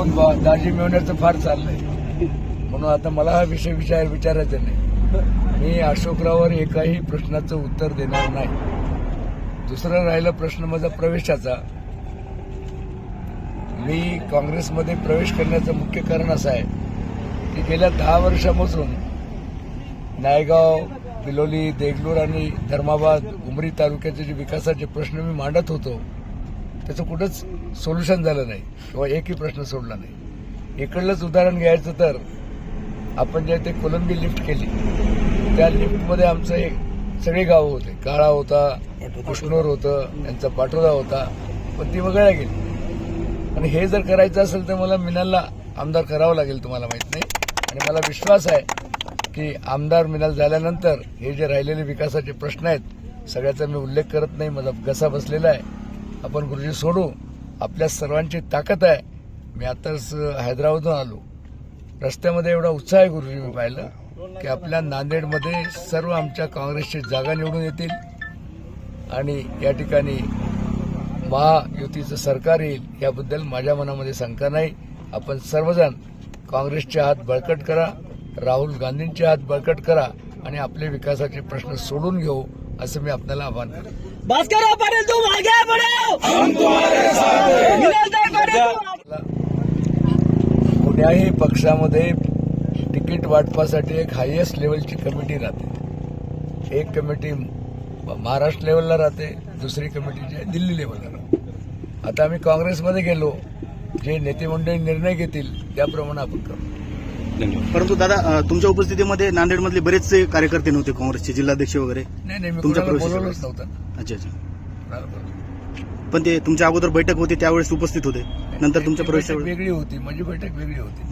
दोन दाजी मिळवण्याचं फार चाललंय. म्हणून आता मला हा विषय विचार विचारायचा नाही. मी अशोकरावर एकाही प्रश्नाचं उत्तर देणार नाही. दुसरा राहिला प्रश्न माझा प्रवेशाचा. मी काँग्रेसमध्ये प्रवेश करण्याचं मुख्य कारण असं आहे की गेल्या दहा वर्षापासून नायगाव बिलोली देगलूर आणि धर्माबाद उमरी तालुक्याचे जे विकासाचे प्रश्न मी मांडत होतो त्याचं कुठंच सोल्युशन झालं नाही किंवा एकही प्रश्न सोडला नाही. इकडलंच उदाहरण घ्यायचं तर आपण जे ते कोलंबी लिफ्ट केली त्या लिफ्टमध्ये आमचं एक सगळे गावं होते. काळा होता कृष्णोर होतं यांचा पाठोदा होता पण ती वगळल्या गेली. आणि हे जर करायचं असेल तर मला मिनालला आमदार करावं लागेल तुम्हाला माहीत नाही. आणि मला विश्वास आहे की आमदार मिनाल झाल्यानंतर हे जे राहिलेले विकासाचे प्रश्न आहेत सगळ्याचा मी उल्लेख करत नाही. माझा घसा बसलेला आहे. आपण गुरुजी सोडू. आपल्या सर्वांची ताकद आहे. मी आताच हैदराबादहून आलो. रस्त्यामध्ये एवढा उत्साह आहे गुरुजी मी पाहिलं की आपल्या नांदेडमध्ये सर्व आमच्या काँग्रेसची जागा निवडून येतील. आणि या ठिकाणी महायुतीचं सरकार येईल याबद्दल माझ्या मनामध्ये शंका नाही. आपण सर्वजण काँग्रेसचे हात बळकट करा राहुल गांधींचे हात बळकट करा आणि आपले विकासाचे प्रश्न सोडून घेऊ. असं मी आपल्याला आवाहन करतो. भास्कर पाटील तुम आगे बढ़ो हम तुम्हारे साथ कुठल्याही पक्षामध्ये तिकीट वाटपासाठी एक हायएस्ट लेवलची कमिटी राहते. एक कमिटी महाराष्ट्र लेवलला राहते दुसरी कमिटी जी आहे दिल्ली लेवलला राहते. आता आम्ही काँग्रेसमध्ये गेलो जे नेते मंडळी निर्णय घेतील त्याप्रमाणे आपण करू परंतु दादा तुमच्या उपस्थितीमध्ये नांदेडमधले बरेचसे कार्यकर्ते नव्हते काँग्रेसचे जिल्हाध्यक्ष वगैरे? तुमच्या कोणाला अच्छा अच्छा. पण ते तुमच्या अगोदर बैठक होती त्यावेळेस उपस्थित होते. नंतर तुमच्या प्रवेश वेगळी होती माझी बैठक वेगळी होती.